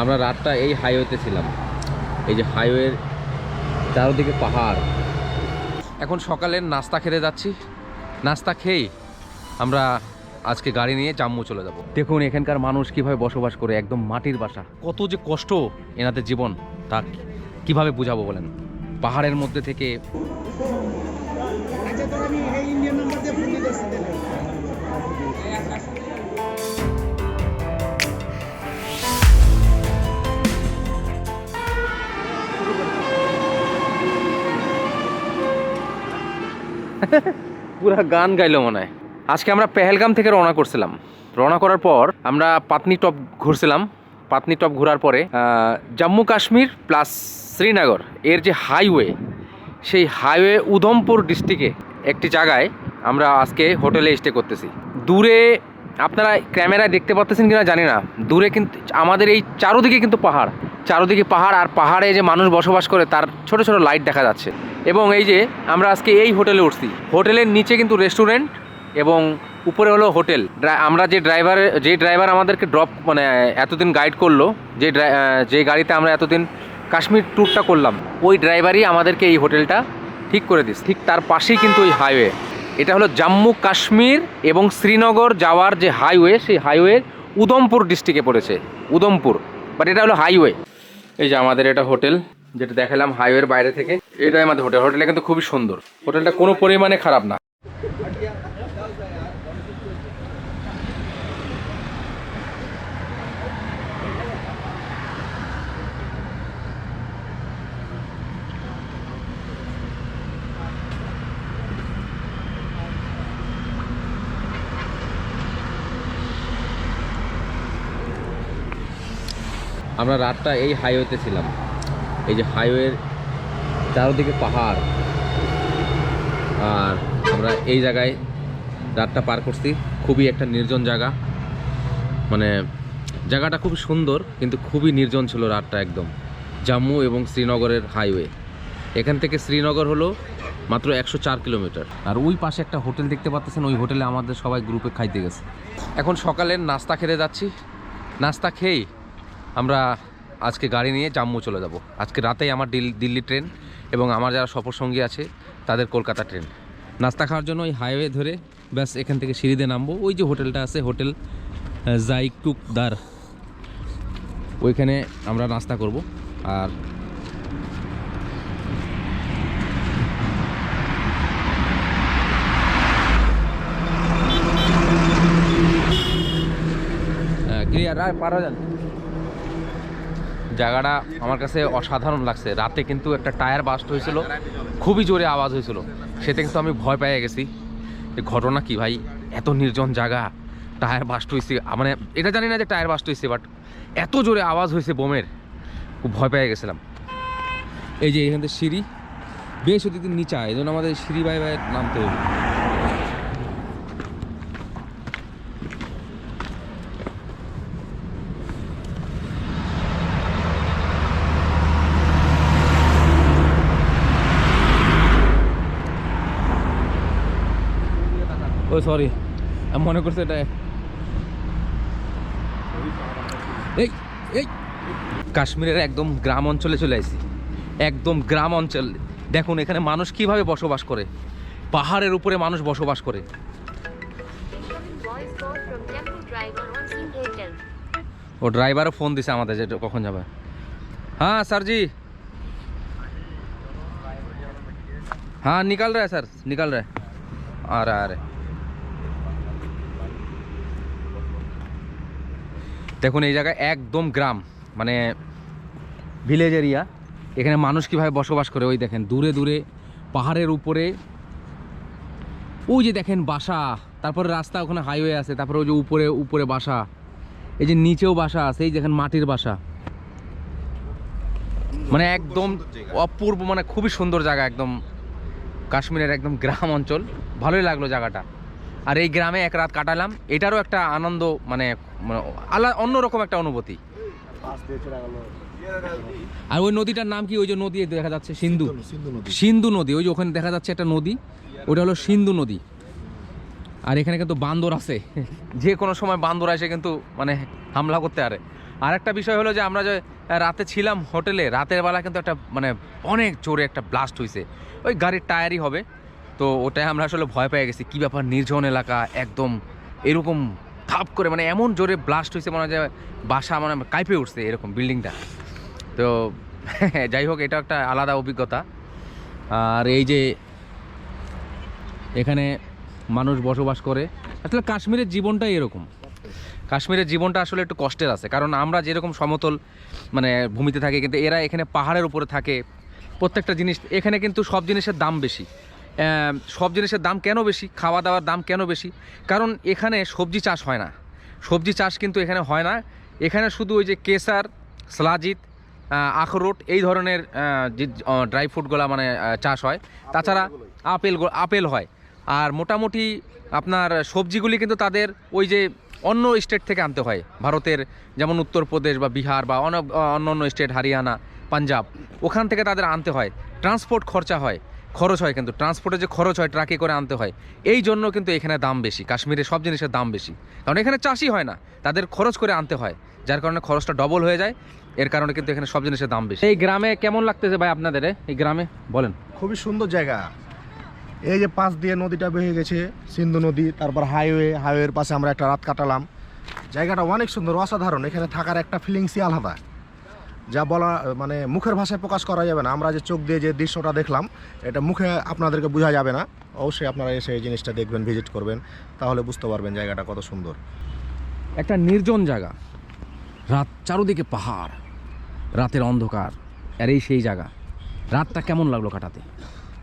আমরা রাতটা এই হাইওয়েতে ছিলাম। এই যে হাইওয়ের চারোদিকে পাহাড়। এখন সকালের নাস্তা খেতে যাচ্ছি। নাস্তা খেয়েই আমরা আজকে গাড়ি নিয়ে জাম্মু চলে যাব। দেখুন এখানকার মানুষ কীভাবে বসবাস করে, একদম মাটির বাসা। কত যে কষ্ট এনাদের জীবন, তা কীভাবে বুঝাবো বলেন? পাহাড়ের মধ্যে থেকে পুরা গান গাইলো মনে হয়। আজকে আমরা পেহেলগাম থেকে রওনা করছিলাম। রওনা করার পর আমরা পাতনি টপ ঘুরছিলাম। পাতনি টপ ঘোরার পরে জম্মু কাশ্মীর প্লাস শ্রীনগর, এর যে হাইওয়ে, সেই হাইওয়ে উধমপুর ডিস্ট্রিক্টে একটি জায়গায় আমরা আজকে হোটেলে স্টে করতেছি। দূরে আপনারা ক্যামেরায় দেখতে পাচ্ছেন কিনা জানি না। দূরে কিন্তু আমাদের এই চারোদিকে কিন্তু পাহাড়। চারোদিকে পাহাড় আর পাহাড়ে যে মানুষ বসবাস করে, তার ছোট ছোট লাইট দেখা যাচ্ছে। এবং এই যে আমরা আজকে এই হোটেলে উঠছি হোটেলের নিচে কিন্তু রেস্টুরেন্ট এবং উপরে হলো হোটেল আমরা যে ড্রাইভার যে ড্রাইভার আমাদেরকে ড্রপ মানে এতদিন গাইড করল, যে যে গাড়িতে আমরা এতদিন কাশ্মীর ট্যুরটা করলাম, ওই ড্রাইভারই আমাদেরকে এই হোটেলটা ঠিক করে দিস ঠিক তার পাশেই কিন্তু ওই হাইওয়ে এটা হলো জম্মু কাশ্মীর এবং শ্রীনগর যাওয়ার যে হাইওয়ে সেই হাইওয়ে উদমপুর ডিস্ট্রিক্টে পড়েছে উদমপুর বাট এটা হলো হাইওয়ে এই যে আমাদের এটা হোটেল, যেটা দেখালাম হাইওয়ের বাইরে থেকে। এটাই আমাদের হোটেল। হোটেলটা কিন্তু খুবই সুন্দর। হোটেলটা কোনো পরিমাণে খারাপ না। আমরা রাতটা এই হাইওয়েতে ছিলাম। এই যে হাইওয়ের চারোদিকে পাহাড়। আর আমরা এই জায়গায় রাতটা পার করছি। খুবই একটা নির্জন জায়গা। মানে জায়গাটা খুব সুন্দর, কিন্তু খুবই নির্জন ছিল রাতটা একদম। জম্মু এবং শ্রীনগরের হাইওয়ে এখান থেকে শ্রীনগর হলো মাত্র একশো চার কিলোমিটার। আর ওই পাশে একটা হোটেল দেখতে পাচ্ছেন ওই হোটেলে আমাদের সবাই গ্রুপে খাইতে গেছে। এখন সকালের নাস্তা খেতে যাচ্ছি। নাস্তা খেয়েই আমরা আজকে গাড়ি নিয়ে জাম্মু চলে যাব। আজকে রাতেই আমার দিল- দিল্লি ট্রেন এবং আমার যারা সফরসঙ্গী আছে, তাদের কলকাতা ট্রেন। নাস্তা খাওয়ার জন্য ওই হাইওয়ে ধরে ব্যাস এখান থেকে সিঁড়িতে নামবো। ওই যে হোটেলটা আছে, হোটেল জাইকুকদার। ওইখানে আমরা নাস্তা করব। আর ক্লিয়ার আর পারা যান জায়গাটা আমার কাছে অসাধারণ লাগছে। রাতে কিন্তু একটা টায়ার বাস্ট হয়েছিল, খুবই জোরে আওয়াজ হয়েছিল। সেটা কিন্তু আমি ভয় পেয়ে গেছি। ঘটনা কি ভাই? এত নির্জন জায়গা, টায়ার বাস্ট হয়েছে। মানে এটা জানি না যে টায়ার বাস্ট হয়েছে বাট এত জোরে আওয়াজ হয়েছে বোমের। খুব ভয় পেয়ে গেছিলাম। এই যে এখান থেকে সিঁড়ি, বেশ অতিথির নিচা এই জন্য আমাদের সিঁড়ি বাই ভাইয়ের নামতে হবে। ও সরি আমি মনে করছি এটা এই এই কাশ্মীরের একদম গ্রাম অঞ্চলে চলে আসি একদম গ্রাম অঞ্চল দেখুন এখানে মানুষ কিভাবে বসবাস করে পাহাড়ের উপরে মানুষ বসবাস করে Voice call from temple driver on Singleton. O ড্রাইভারও phone দিছে আমাদের যে কখন যাবে হ্যাঁ স্যার জি हाँ निकल रहा है सर निकल रहा है आ रहा है आ रहा है দেখুন, এই জায়গায় একদম গ্রাম মানে ভিলেজ এরিয়া এখানে মানুষ কীভাবে বসবাস করে, ওই দেখেন, দূরে দূরে, পাহাড়ের উপরে। ওই যে দেখেন, বাসা। তারপরে রাস্তা ওখানে হাইওয়ে আছে, তারপরে ওই যে উপরে উপরে বাসা। এই যে নিচেও বাসা আছে, এই দেখেন মাটির বাসা। মানে একদম অপূর্ব মানে খুবই সুন্দর জায়গা, একদম কাশ্মীরের একদম গ্রাম অঞ্চল। ভালোই লাগল জায়গাটা। আর এই গ্রামে এক রাত কাটালাম। এটারও একটা আনন্দ মানে মানে আলাদা অন্যরকম একটা অনুভূতি। আর ওই নদীটার নাম কি? ওই যে নদী দেখা যাচ্ছে সিন্ধু সিন্ধু। নদী। ওই যে ওখানে দেখা যাচ্ছে একটা নদী ওটা হলো সিন্ধু নদী। আর এখানে কিন্তু বান্দর আছে। যে কোনো সময় বান্দর এসে কিন্তু মানে হামলা করতে পারে। আর একটা বিষয় হলো যে আমরা যে রাতে ছিলাম হোটেলে রাতের বেলা কিন্তু একটা মানে অনেক জোরে একটা ব্লাস্ট হয়েছে ওই গাড়ির টায়ারই হবে। তো ওটাই আমরা আসলে ভয় পেয়ে গেছি। কী ব্যাপার? নির্জন এলাকা একদম এরকম থাপ করে মানে এমন জোরে ব্লাস্ট হয়েছে মনে হয় যে বাসা মানে কাইপে উঠছে এরকম বিল্ডিংটা তো যাই হোক, এটা একটা আলাদা অভিজ্ঞতা। আর এই যে এখানে মানুষ বসবাস করে, আসলে কাশ্মীরের জীবনটাই এরকম। কাশ্মীরের জীবনটা আসলে একটু কষ্টের আছে, কারণ আমরা যেরকম সমতল মানে ভূমিতে থাকি, কিন্তু এরা এখানে পাহাড়ের উপরে থাকে। প্রত্যেকটা জিনিস, এখানে কিন্তু সব জিনিসের দাম বেশি। সব জিনিসের দাম কেন বেশি? খাওয়া দাওয়ার দাম কেন বেশি? কারণ এখানে সবজি চাষ হয় না। সবজি চাষ কিন্তু এখানে হয় না। এখানে শুধু ওই যে কেসার, স্লাজিত আখরোট এই ধরনের যে ড্রাই ফ্রুটগুলো মানে চাষ হয়। তাছাড়া আপেল আপেল হয়। আর মোটামুটি আপনার সবজিগুলি কিন্তু তাদের ওই যে অন্য স্টেট থেকে আনতে হয়। ভারতের যেমন উত্তরপ্রদেশ বা বিহার বা অন্য অন্য স্টেট হরিয়ানা, পাঞ্জাব, ওখান থেকে তাদের আনতে হয়। ট্রান্সপোর্ট খরচা হয়। খরচ হয় কিন্তু ট্রান্সপোর্টে যে খরচ হয় ট্রাকে করে আনতে হয়, এই জন্য কিন্তু এখানে দাম বেশি কাশ্মীরে সব জিনিসের দাম বেশি। কারণ এখানে চাষই হয় না, তাদের খরচ করে আনতে হয়, যার কারণে খরচটা ডবল হয়ে যায়, এর কারণে কিন্তু এখানে সব জিনিসের দাম বেশি। এই গ্রামে কেমন লাগতেছে ভাই আপনাদের এই গ্রামে? বলেন। খুবই সুন্দর জায়গা। এই যে পাশ দিয়ে নদীটা বেয়ে গেছে, সিন্ধু নদী, তারপর হাইওয়ে হাইওয়ের পাশে আমরা একটা রাত কাটালাম। জায়গাটা অনেক সুন্দর, অসাধারণ, এখানে থাকার একটা ফিলিংসই আলাদা। যা বলা মানে মুখের ভাষায় প্রকাশ করা যাবে না। আমরা যে চোখ দিয়ে যে দৃশ্যটা দেখলাম এটা মুখে আপনাদেরকে বোঝা যাবে না। অবশ্যই আপনারা এসে এই জিনিসটা দেখবেন ভিজিট করবেন তাহলে বুঝতে পারবেন জায়গাটা কত সুন্দর। একটা নির্জন জায়গা। রাত চারোদিকে পাহাড় রাতের অন্ধকার আর এই সেই জায়গা। রাতটা কেমন লাগল কাটাতে?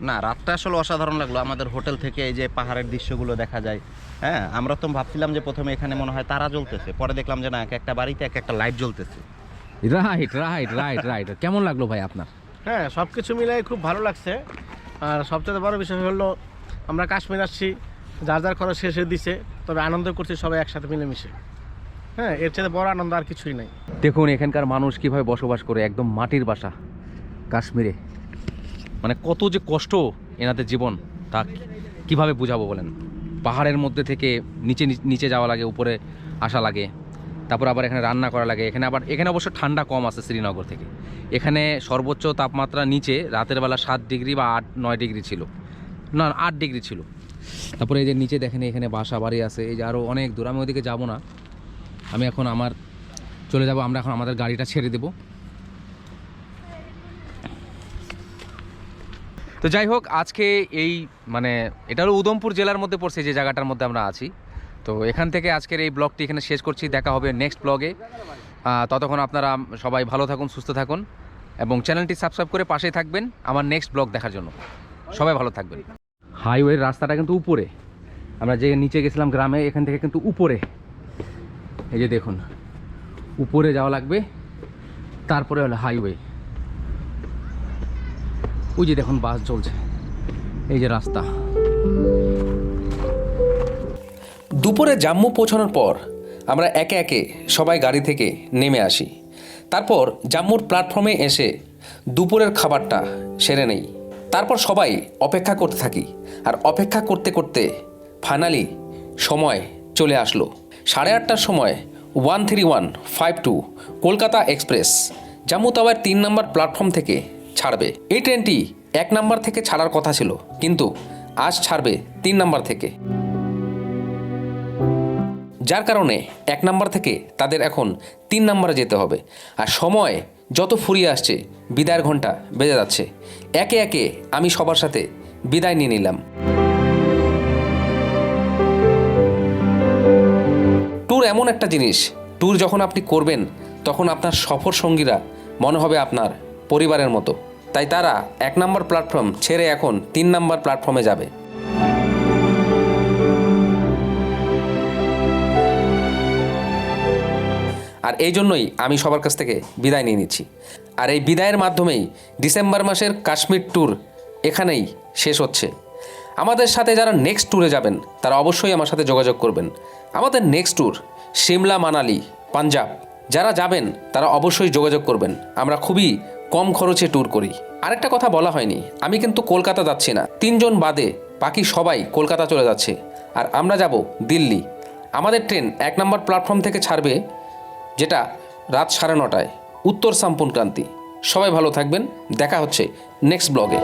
না রাতটা আসলে অসাধারণ লাগল। আমাদের হোটেল থেকে এই যে পাহাড়ের দৃশ্যগুলো দেখা যায় হ্যাঁ? আমরা তো ভাবছিলাম যে প্রথমে এখানে মনে হয় তারা জ্বলতেছে পরে দেখলাম যে না এক একটা বাড়িতে এক একটা লাইট জ্বলতেছে। রাইট রাইট রাইট রাইট কেমন লাগল ভাই আপনার? হ্যাঁ সব কিছু মিলাই খুব ভালো লাগছে। আর সবচেয়ে বড় বিষয় হলো আমরা কাশ্মীর আসছি যার যার খরচ শেষে দিছে তবে আনন্দ করছি সবাই একসাথে মিলেমিশে। হ্যাঁ এর চেয়ে বড় আনন্দ আর কিছুই নাই। দেখুন এখানকার মানুষ কীভাবে বসবাস করে একদম মাটির বাসা কাশ্মীরে। মানে কত যে কষ্ট এনাদের জীবন তা কীভাবে বুঝাবো বলেন? পাহাড়ের মধ্যে থেকে নিচে নিচে যাওয়া লাগে উপরে আসা লাগে। তারপর আবার এখানে রান্না করা লাগে। এখানে আবার, এখানে অবশ্য ঠান্ডা কম আছে শ্রীনগর থেকে। এখানে সর্বোচ্চ তাপমাত্রা নিচে রাতের বেলা সাত ডিগ্রি বা আট, নয় ডিগ্রি ছিল। না, আট ডিগ্রি ছিল। তারপরে এই যে নিচে দেখেন, এখানে বাসা বাড়ি আছে। এই যে আরও অনেক দূর। আমি ওইদিকে যাব না। আমি এখন আমার, চলে যাব। আমরা এখন আমাদের গাড়িটা ছেড়ে দেব। তো যাই হোক, আজকে এই মানে এটা হলো উদমপুর জেলার মধ্যে পড়ছে যে জায়গাটার মধ্যে আমরা আছি। তো এখান থেকে আজকের এই ব্লগটি এখানে শেষ করছি। দেখা হবে নেক্সট ব্লগে ততক্ষণ আপনারা সবাই ভালো থাকুন, সুস্থ থাকুন এবং চ্যানেলটি সাবস্ক্রাইব করে পাশেই থাকবেন আমার নেক্সট ব্লগ দেখার জন্য। সবাই ভালো থাকবেন। হাইওয়ের রাস্তাটা কিন্তু উপরে। আমরা যে নিচে গেছিলাম গ্রামে, এখান থেকে কিন্তু উপরে। এই যে দেখুন, উপরে যাওয়া লাগবে, তারপরে হলো হাইওয়ে ওই যে দেখুন বাস চলছে। এই যে রাস্তা। দুপুরে জাম্মু পৌঁছানোর পর আমরা একে একে সবাই গাড়ি থেকে নেমে আসি। তারপর জাম্মুর প্ল্যাটফর্মে এসে দুপুরের খাবারটা সেরে নেই। তারপর সবাই অপেক্ষা করতে থাকি আর অপেক্ষা করতে করতে ফাইনালি সময় চলে আসলো। সাড়ে আটটার সময় one three one five two Kolkata express Jammu তাওয়ার তিন নম্বর প্ল্যাটফর্ম থেকে ছাড়বে। এই ট্রেনটি এক নম্বর থেকে ছাড়ার কথা ছিল, কিন্তু আজ ছাড়বে তিন নম্বর থেকে। যার কারণে এক নাম্বার থেকে তাদের এখন তিন নাম্বারে যেতে হবে। আর সময় যত ফুরিয়ে আসছে, বিদায়ের ঘণ্টা বেজে যাচ্ছে। একে একে আমি সবার সাথে বিদায় নিয়ে নিলাম। ট্যুর এমন একটা জিনিস, ট্যুর যখন আপনি করবেন, তখন আপনার সফর সঙ্গীরা মনে হবে আপনার পরিবারের মতো। তাই তারা এক নম্বর প্ল্যাটফর্ম ছেড়ে এখন তিন নম্বর প্ল্যাটফর্মে যাবে। আর এই জন্যই আমি সবার কাছ থেকে বিদায় নিয়ে নিচ্ছি। আর এই বিদায়ের মাধ্যমেই ডিসেম্বর মাসের কাশ্মীর ট্যুর এখানেই শেষ হচ্ছে। আমাদের সাথে যারা নেক্সট ট্যুরে যাবেন, তারা অবশ্যই আমার সাথে যোগাযোগ করবেন। আমাদের নেক্সট ট্যুর সিমলা, মানালি, পাঞ্জাব, যারা যাবেন, তারা অবশ্যই যোগাযোগ করবেন। আমরা খুবই কম খরচে ট্যুর করি। আরেকটা কথা বলা হয়নি, আমি কিন্তু কলকাতা যাচ্ছি না। তিনজন বাদে বাকি সবাই কলকাতা চলে যাচ্ছে। আর আমরা যাব দিল্লি। আমাদের ট্রেন এক নম্বর প্ল্যাটফর্ম থেকে ছাড়বে যেটা রাত সাড়ে নটায় উত্তর সাম্পন ক্রান্তি। সবাই ভালো থাকবেন দেখা হচ্ছে নেক্সট ব্লগে